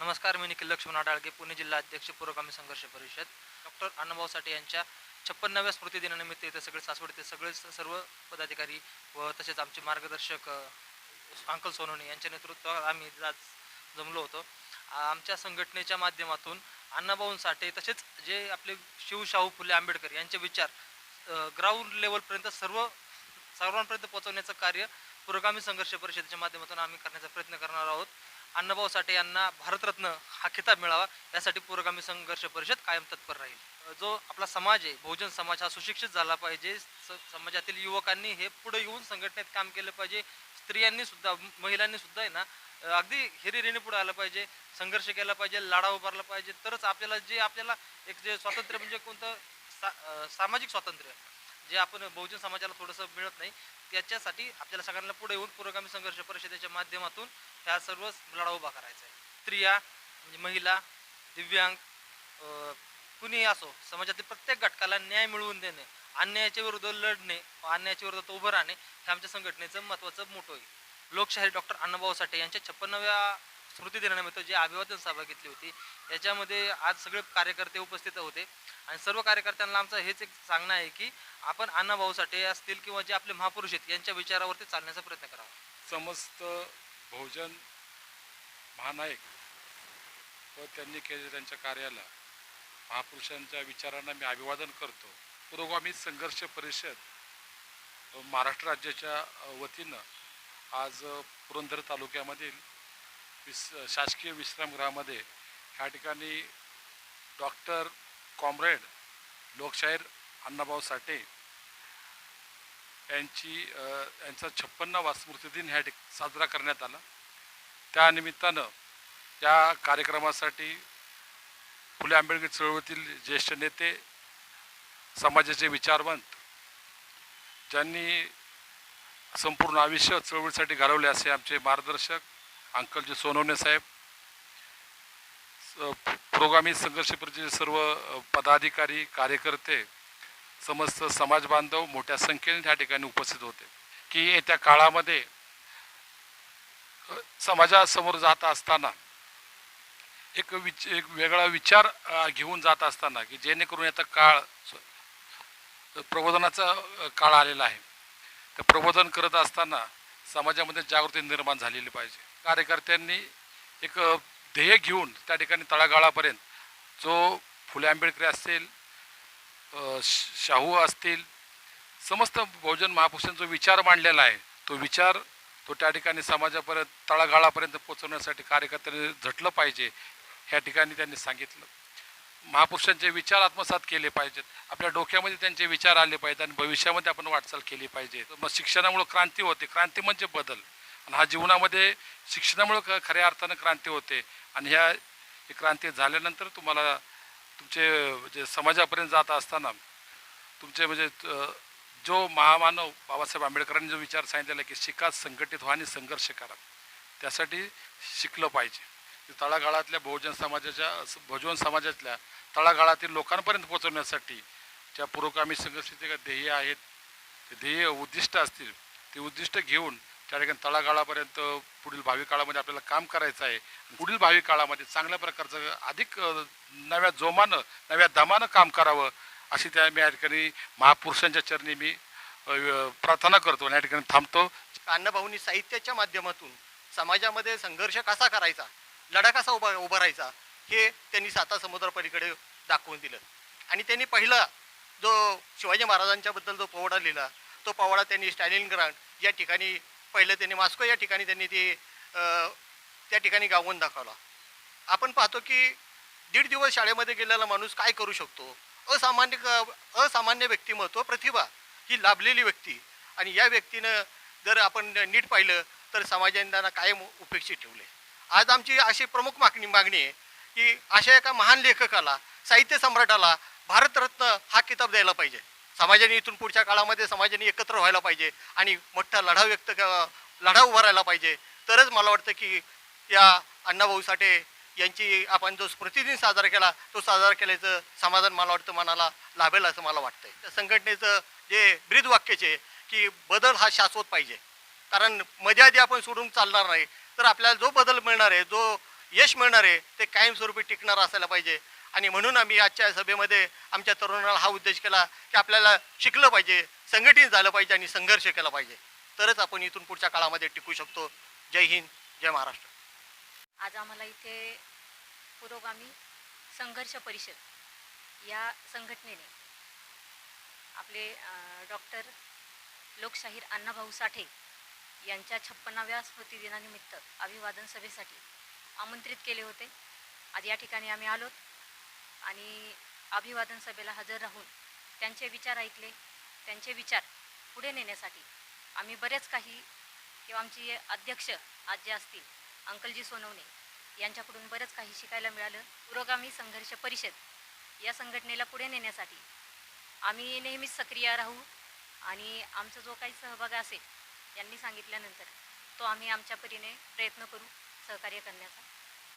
नमस्कार मी निखिल लक्ष्मण आडाळगे पुणे जिल्हा अध्यक्ष पुरोगामी संघर्ष परिषद. डॉक्टर अण्णाभाऊ साठे यांच्या छप्पन्नाव्या स्मृती दिनानिमित्त इथे सगळे सासवड ते सगळे सर्व पदाधिकारी व तसेच आमचे मार्गदर्शक अंकल सोनोने यांच्या नेतृत्वात आम्ही आज जमलो होतो. आमच्या संघटनेच्या माध्यमातून अण्णाभाऊ साठे तसेच जे आपले शिवशाहू फुले आंबेडकर यांचे विचार ग्राउंड लेवलपर्यंत सर्व सर्वांपर्यंत पोहोचवण्याचं कार्य पुरोगामी संघर्ष परिषदेच्या माध्यमातून आम्ही करण्याचा प्रयत्न करणार आहोत. अण्णाभाऊ साठे यांना भारतरत्न हा खिताब मिळावा यासाठी पुरोगामी संघर्ष परिषद कायम तत्पर राहील. जो आपला समाज आहे बहुजन समाज हा सुशिक्षित झाला पाहिजे. स- समाजातील युवकांनी हे पुढे येऊन संघटनेत काम केलं पाहिजे. स्त्रियांनी सुद्धा महिलांनी सुद्धा आहे ना अगदी हिरिरीने पुढे आलं पाहिजे. संघर्ष केला पाहिजे लढा उभारला पाहिजे. तरच आपल्याला जे आपल्याला एक जे स्वातंत्र्य म्हणजे कोणतं सा सामाजिक स्वातंत्र्य जे आपण बहुजन समाजाला थोडंसं मिळत नाही त्याच्यासाठी आपल्याला सगळ्यांना पुढे येऊन पुरोगामी संघर्ष परिषदेच्या माध्यमातून ह्या सर्व लढा उभा करायचा आहे. स्त्रिया म्हणजे महिला दिव्यांग कुणीही असो समाजातील प्रत्येक घटकाला न्याय मिळवून देणे अन्यायाच्या विरुद्ध लढणे अन्यायाच्या विरुद्ध उभं राहणे हे आमच्या संघटनेचं महत्त्वाचं मोठं आहे लोकशाही डॉक्टर अण्णाभाऊ साठे यांच्या छप्पनव्या स्मृती दिनानिमित्त जे अभिवादन सभा घेतली होती याच्यामध्ये आज सगळे कार्यकर्ते उपस्थित होते. आणि सर्व कार्यकर्त्यांना आमचं हेच एक सांगणं आहे की आपण अण्णाभाऊ साठे असतील किंवा जे आपले महापुरुष आहेत यांच्या विचारावरती चालण्याचा प्रयत्न करावा. समस्त बहुजन महानायक व त्यांनी केलेल्या त्यांच्या कार्याला महापुरुषांच्या विचारांना मी अभिवादन करतो. पुरोगामी संघर्ष परिषद अ, महाराष्ट्र राज्याच्या अ, वतीनं आज अ, पुरंदर तालुक्यामधील विस शासकीय विश्रामगृहामध्ये ह्या ठिकाणी डॉक्टर कॉम्रेड लोकशाहीर अण्णाभाऊ साठे यांची यांचा छप्पन्नावा स्मृतिदिन ह्या ठिक साजरा करण्यात आला. त्यानिमित्तानं या कार्यक्रमासाठी फुले आंबेडकर चळवळीतील ज्येष्ठ नेते समाजाचे विचारवंत ज्यांनी संपूर्ण आयुष्य चळवळीसाठी घालवले असे आमचे मार्गदर्शक अंकलजी सोनवणे साहेब पुरोगामी संघर्ष परिषदेचे सर्व पदाधिकारी कार्यकर्ते समस्त समाज बांधव मोठ्या संख्येने त्या ठिकाणी उपस्थित होते. की येत्या काळामध्ये समाजासमोर जात असताना एक विच एक वेगळा विचार घेऊन जात असताना की जेणेकरून आता काळ प्रबोधनाचा काळ आलेला आहे. तर प्रबोधन करत असताना समाजामध्ये जागृती निर्माण झालेली पाहिजे. कार्यकर्त्यांनी एक ध्येय घेऊन त्या ठिकाणी तळागाळापर्यंत जो फुले आंबेडकर असतील श- शाहू असतील समस्त बहुजन महापुरुषांचा विचार मांडलेला आहे तो विचार तो त्या ठिकाणी समाजापर्यंत तळागाळापर्यंत पोचवण्यासाठी कार्यकर्त्यांनी झटलं पाहिजे ह्या ठिकाणी त्यांनी सांगितलं. महापुरुषांचे विचार आत्मसात केले पाहिजेत आपल्या डोक्यामध्ये त्यांचे विचार आले पाहिजेत आणि भविष्यामध्ये आपण वाटचाल केली पाहिजे. मग शिक्षणामुळे क्रांती होते क्रांती म्हणजे बदल. आणि हा जीवनामध्ये शिक्षणामुळे ख- खऱ्या अर्थानं क्रांती होते. आणि ह्या क्रांती झाल्यानंतर तुम्हाला तुमचे म्हणजे समाजापर्यंत जात असताना तुमचे म्हणजे जो महामानव बाबासाहेब आंबेडकरांनी जो विचार सांगितलेला की शिका संघटित व्हा आणि संघर्ष करा त्यासाठी शिकलं पाहिजे. तळागाळातल्या बहुजन समाजाच्या बहुजन समाजातल्या तळागाळातील लोकांपर्यंत पोहोचवण्यासाठी ज्या पुरोगामी संघर्षाचे ध्येय आहेत ते ध्येय उद्दिष्ट असतील ते उद्दिष्ट घेऊन त्या ठिकाणी तळागाळापर्यंत पुढील भावी काळामध्ये आपल्याला काम करायचं आहे. पुढील भावी काळामध्ये चांगल्या प्रकारचं अधिक नव्या जोमानं नव्या दमानं काम करावं अशी त्या मी या ठिकाणी महापुरुषांच्या चरणी मी प्रार्थना करतो आणि या ठिकाणी थांबतो. अण्णाभाऊंनी साहित्याच्या माध्यमातून समाजामध्ये संघर्ष कसा करायचा लढा कसा उभा उभा राहायचा हे त्यांनी साता समुद्रपलीकडे दाखवून दिलं. आणि त्यांनी पहिला जो शिवाजी महाराजांच्याबद्दल जो पोवाडा लिहिला तो पोवाडा त्यांनी स्टॅलिन ग्रांड या ठिकाणी पहिलं त्यांनी मास्को या ठिकाणी त्यांनी ते त्या ठिकाणी गावून दाखवला. आपण पाहतो की दीड दिवस शाळेमध्ये गेलेला माणूस काय करू शकतो? असामान्य असामान्य व्यक्तिमत्व प्रतिभा ही लाभलेली व्यक्ती. आणि या व्यक्तीनं जर आपण नीट पाहिलं तर समाजाने त्यांना कायम उपेक्षित ठेवले आज आमची अशी प्रमुख मागणी मागणी आहे की अशा एका महान लेखकाला साहित्य सम्राटाला भारतरत्न हा किताब द्यायला पाहिजे. समाजाने इथून पुढच्या काळामध्ये समाजाने एकत्र व्हायला पाहिजे आणि मोठा लढा व्यक्त क- लढा उभारायला पाहिजे. तरच मला वाटतं की या अण्णाभाऊ साठे यांची आपण जो स्मृतिदिन साजरा केला तो साजरा केल्याचं समाधान मला वाटतं मनाला लाभेल असं मला वाटतंय. त्या संघटनेचं जे ब्रीद वाक्याचे की बदल हा शाश्वत पाहिजे. कारण मध्ये आधी आपण सोडून चालणार नाही. तर आपल्याला जो बदल मिळणार आहे जो यश मिळणार आहे ते कायमस्वरूपी टिकणार असायला पाहिजे. आणि म्हणून आम्ही आजच्या सभेमध्ये आमच्या तरुणाला हा उद्देश केला की आपल्याला शिकलं पाहिजे संघटित झालं पाहिजे आणि संघर्ष केला पाहिजे. तरच आपण इथून पुढच्या काळामध्ये टिकू शकतो. जय हिंद जय महाराष्ट्र. आज आम्हाला इथे पुरोगामी संघर्ष परिषद या संघटनेने आपले डॉक्टर लोकशाहीर अण्णाभाऊ साठे यांच्या छप्पन्नाव्या स्मृतिदिनानिमित्त अभिवादन सभेसाठी आमंत्रित केले होते. आज या ठिकाणी आम्ही आलोत. आणि अभिवादन सभेला हजर राहून त्यांचे विचार ऐकले. त्यांचे विचार पुढे नेण्यासाठी आम्ही बरेच काही किंवा आमचे अध्यक्ष आज जे असतील अंकलजी सोनवणे यांच्याकडून बरंच काही शिकायला मिळालं. पुरोगामी संघर्ष परिषद या संघटनेला पुढे नेण्यासाठी आम्ही नेहमीच सक्रिय राहू आणि आमचा जो काही सहभाग असेल यांनी सांगितल्यानंतर तो आम्ही आमच्या परीने प्रयत्न करू सहकार्य करण्याचा.